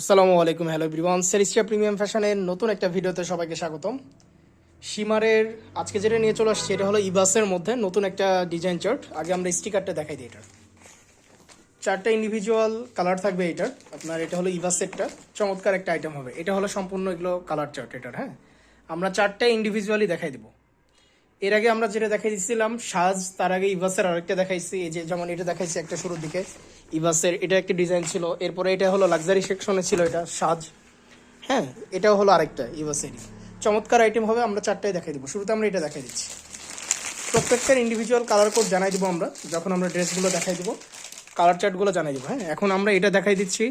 আসসালামু আলাইকুম, hello everyone. সেরিস্টিয়া premium ফ্যাশনের নতুন একটা ভিডিওতে সবাইকে স্বাগতম। সীমারের আজকে যেটা নিয়ে চলে আসছে, এটা হলো ইবাসের মধ্যে নতুন একটা ডিজাইন চার্ট আগে আমরা স্টিকারটা দেখাই দিই এটার। চারটা ইন্ডিভিজুয়াল কালার থাকবে এটার। আপনার এটা হলো ইবাসেরটা চমৎকার একটা আইটেম হবে। এটা হলো সম্পূর্ণ এগুলো কালার চার্ট এটার হ্যাঁ? আমরা চারটা ইন্ডিভিজুয়ালি দেখাই দিব। এর আগে আমরা যেটা দেখাই দিচ্ছিলাম সাজ, তার আগে ইভাসের আরেকটা দেখাইছি, এই যে যেমন এটা দেখাইছি একটা শুরুর দিকে। ইভাসের এটা একটা ডিজাইন ছিল, এরপরে এটা হলো লাক্সারি সেকশনে ছিল এটা, সাজ। হ্যাঁ এটাও হলো আরেকটা ইভাসের চমৎকার আইটেম হবে, আমরা চারটাই দেখাই দিব। শুরুতে আমরা এটা দেখাই দিচ্ছি। প্রত্যেকটার ইন্ডিভিজুয়াল কালার কোড জানাই দিব আমরা, যখন আমরা ড্রেসগুলো দেখাই দিব কালার চার্টগুলো জানাই দিব। হ্যাঁ এখন আমরা এটা দেখাই দিচ্ছি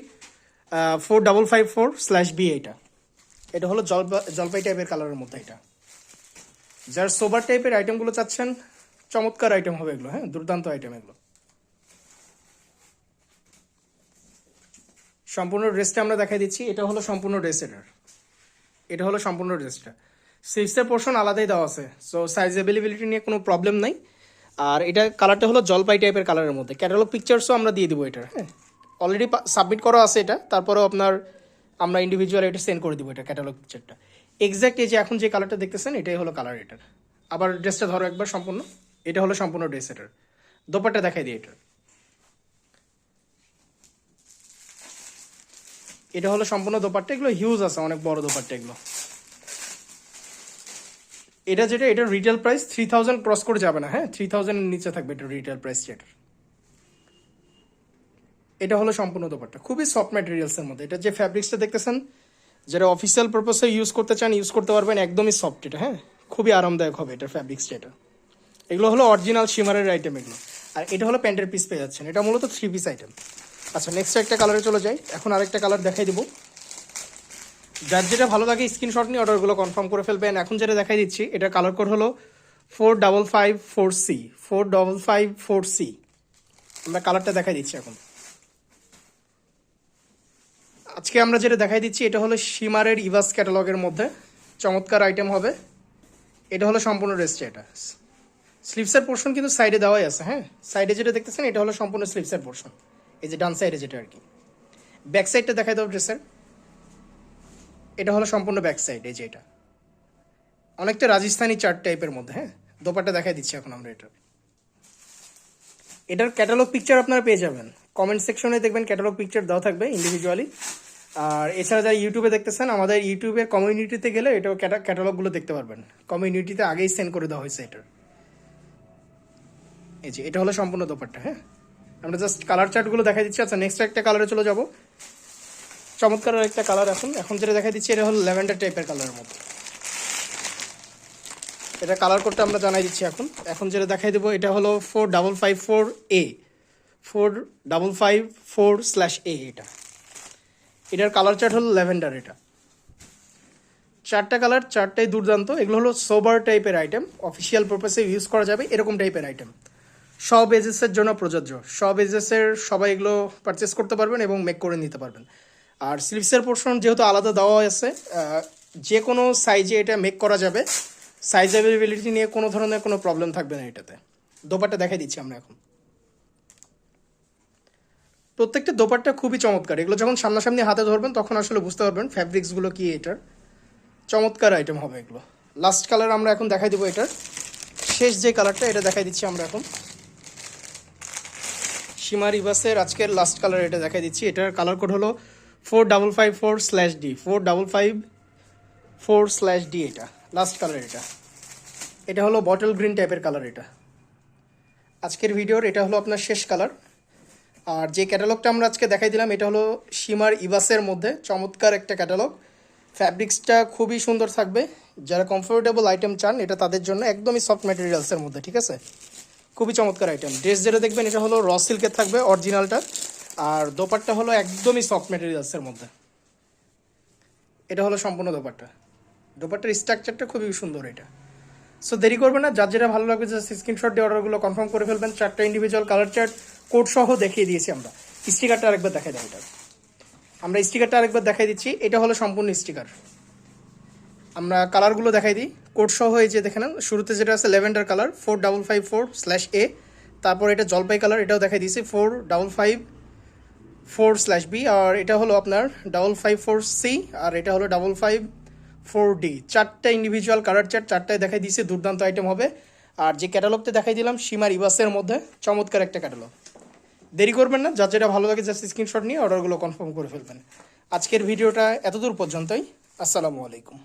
four double five four slash B এটা। এটা হলো জলপা জলপাই টাইপের কালারের মধ্যে এটা। যার সোবার টাইপের আইটেমগুলো চাচ্ছেন, চমৎকার আইটেম হবে এগুলো হ্যাঁ দুর্দান্ত আইটেম এগুলো। সম্পূর্ণ ড্রেসটা আমরা দেখাই দিচ্ছি, এটা হলো সম্পূর্ণ ড্রেস এটার। এটা হলো সম্পূর্ণ ড্রেসটা সিক্সের পোর্শন আলাদাই দেওয়া আছে সো সাইজ অ্যাভেলেবিলিটি নিয়ে কোনো প্রবলেম নাই। আর এটা কালারটা হলো জলপাই টাইপের কালারের মধ্যে। ক্যাটালগ পিকচার্সও আমরা দিয়ে দিব এটার হ্যাঁ। অলরেডি সাবমিট করা আছে এটা, তারপরেও আপনার আমরা ইন্ডিভিজুয়াল এটা সেন্ড করে দিব এটা ক্যাটালগ পিকচারটা এক্স্যাক্ট এই যে এখন যে কালারটা দেখতেছেন, এটাই হলো কালার এটার আবার ড্রেসটা ধরো একবার সম্পূর্ণ। এটা হলো সম্পূর্ণ ড্রেস এটার দোপাট্টা দেখাই দিই এটার এটা হলো সম্পূর্ণ দোপাট্টা। এগুলো হিউজ আছে, অনেক বড় দোপাট্টা এগুলো। এটা যেটা, এটা retail price three thousand cross করে যাবে না হ্যাঁ? থ্রি থাউজেন্ডের নিচে থাকবে এটা রিটেল প্রাইস এটার এটা হলো সম্পূর্ণ দোপাট্টা। খুবই সফট ম্যাটেরিয়ালসের মধ্যে। এটা যে ফ্যাব্রিক্সটা দেখতেছেন যেটা অফিসিয়াল পারপাসে ইউজ করতে চান ইউজ করতে পারবেন একদমই সফট এটা হ্যাঁ? খুবই আরামদায়ক হবে এটা ফ্যাব্রিক্সটা এটা। এগুলো হলো অরিজিনাল শিমারের আইটেম এগুলো। আর এটা হলো প্যান্টের পিস পেয়ে যাচ্ছেন। এটা মূলত থ্রি পিস আইটেম আচ্ছা নেক্সট একটা কালারে চলে যাই। এখন আরেকটা কালার দেখাই দেবো। যার যেটা ভালো লাগে স্ক্রিনশট নিয়ে অর্ডারগুলো কনফার্ম করে ফেলবেন। এখন যেটা দেখাই দিচ্ছি, এটা কালার কোড হলো four double five four C four double five four C আমরা কালারটা দেখাই দিচ্ছি এখন। আজকে আমরা যেটা দেখাই দিচ্ছি, এটা হলো সিমারের ইভাস ক্যাটালগের মধ্যে। চমৎকার আইটেম হবে। এটা হলো সম্পূর্ণ ড্রেসটা এটা স্লিপসের পোর্শন কিন্তু সাইডে দেওয়াই আছে হ্যাঁ? সাইডে যেটা দেখতেছেন, এটা হলো সম্পূর্ণ স্লিপসের পোর্শন এই যে ডান সাইডে যেটা আর কি ব্যাক সাইডটা দেখাই দাও ড্রেসের। এটা হলো সম্পূর্ণ ব্যাক সাইড এই যে এটা। অনেকটা রাজস্থানি চার্ট টাইপের মধ্যে হ্যাঁ? দোপাটা দেখাই দিচ্ছি এখন আমরা এটা। এটার ক্যাটালগ পিকচার আপনারা পেয়ে যাবেন। কমেন্ট সেকশনে দেখবেন ক্যাটালগ পিকচার দেওয়া থাকবে ইন্ডিভিজুয়ালি আর এছাড়া যারা ইউটিউবে দেখতেছেন, আমাদের ইউটিউবের কমিউনিটিতে গেলে এটাও ক্যাটালগুলো দেখতে পারবেন। কমিউনিটিতে আগেই সেন্ড করে দেওয়া হয়েছে এটার। এই যে, এটা হলো সম্পূর্ণ দোপাট্টা হ্যাঁ? আমরা জাস্ট কালার চার্টগুলো দেখা দিচ্ছি। আচ্ছা নেক্সট একটা কালারে চলে যাব। চমৎকার একটা কালার এখন। এখন যেটা দেখা দিচ্ছি, এটা হলো ল্যাভেন্ডার টাইপের কালারের মধ্যে এটা কালার কোডটা আমরা জানাই দিচ্ছি এখন। এখন যেটা দেখাই দেবো, এটা হলো four double five four A four double five four slash A এটা। এটার কালার চার্ট হলো ল্যাভেন্ডার এটা। চারটা কালার চারটাই দুর্দান্ত। এগুলো হলো সোবার টাইপের আইটেম অফিসিয়াল পারপাসে ইউজ করা যাবে এরকম টাইপের আইটেম সব এজেসের জন্য প্রযোজ্য। সব এজেসের সবাই এগুলো পারচেস করতে পারবেন এবং মেক করে নিতে পারবেন। আর স্লিভসের পোর্শন যেহেতু আলাদা দেওয়া আছে যে কোনো সাইজে এটা মেক করা যাবে। সাইজ অ্যাভেলেবিলিটি নিয়ে কোনো ধরনের কোনো প্রবলেম থাকবে না এটাতে। দোপাট্টা দেখাই দিচ্ছি আমরা এখন। প্রত্যেকটা দোপাট্টা খুবই চমৎকার। এগুলো যখন সামনাসামনি হাতে ধরবেন, তখন আসলে বুঝতে পারবেন ফ্যাব্রিক্সগুলো কি এটার। চমৎকার আইটেম হবে এগুলো। লাস্ট কালার আমরা এখন দেখাই দেবো এটার। শেষ যে কালারটা এটা দেখাই দিচ্ছি আমরা এখন। সীমা রিভাসের আজকের লাস্ট কালার এটা দেখাই দিচ্ছি। এটার কালার কোড হলো four double five four slash D four double five four slash D এটা। লাস্ট কালার এটা। এটা হলো বটল গ্রিন টাইপের কালার এটা। আজকের ভিডিওর এটা হলো আপনার শেষ কালার আর যে ক্যাটালগটা আমরা আজকে দেখাই দিলাম, এটা হলো সীমার ইবাসের মধ্যে। চমৎকার একটা ক্যাটালগ ফ্যাব্রিক্সটা খুবই সুন্দর থাকবে। যারা কমফোর্টেবল আইটেম চান, এটা তাদের জন্য একদমই সফট ম্যাটেরিয়ালসের মধ্যে, ঠিক আছে? খুবই চমৎকার আইটেম ড্রেস যেটা দেখবেন, এটা হলো র সিল্কের থাকবে অরিজিনালটা আর দোপারটা হলো একদমই সফট ম্যাটেরিয়ালসের মধ্যে। এটা হলো সম্পূর্ণ দোপারটা দোপারটার স্ট্রাকচারটা খুবই সুন্দর এটা। সো দেরি করবে না, যার যেটা ভালো লাগবে জাস্ট স্ক্রিনশট দিয়ে অর্ডারগুলো কনফার্ম করে ফেলবেন। চারটা ইন্ডিভিজুয়াল কালার চার্ট কোড সহ দেখিয়ে দিয়েছি আমরা। স্টিকারটা আরেকবার দেখাই দেয় এটা। আমরা স্টিকারটা আরেকবার দেখাই দিচ্ছি। এটা হলো সম্পূর্ণ স্টিকার। আমরা কালারগুলো দেখাই দিই। কোড সহ এই যে দেখে শুরুতে যেটা আছে lavender colour four double five four slash A তারপর এটা জলপাই কালার, এটাও দেখাই দিয়েছি four double five four slash B আর এটা হলো আপনার ডাবল ফাইভ ফোর সি আর এটা হলো ডাবল ফাইভ ফোর ডি চারটা ইন্ডিভিজুয়াল কালার চার্ট চারটায় দেখাই দিয়েছে, দুর্দান্ত আইটেম হবে। আর যে ক্যাটালগটা দেখাই দিলাম সীমার ইবাসের মধ্যে, চমৎকার একটা ক্যাটালগ দেরি করবেন না, যার যেটা ভালো লাগে জাস্ট স্ক্রিনশট নিয়ে অর্ডারগুলো কনফার্ম করে ফেলবেন। আজকের ভিডিওটা এতদূর পর্যন্তই, আসসালামু আলাইকুম।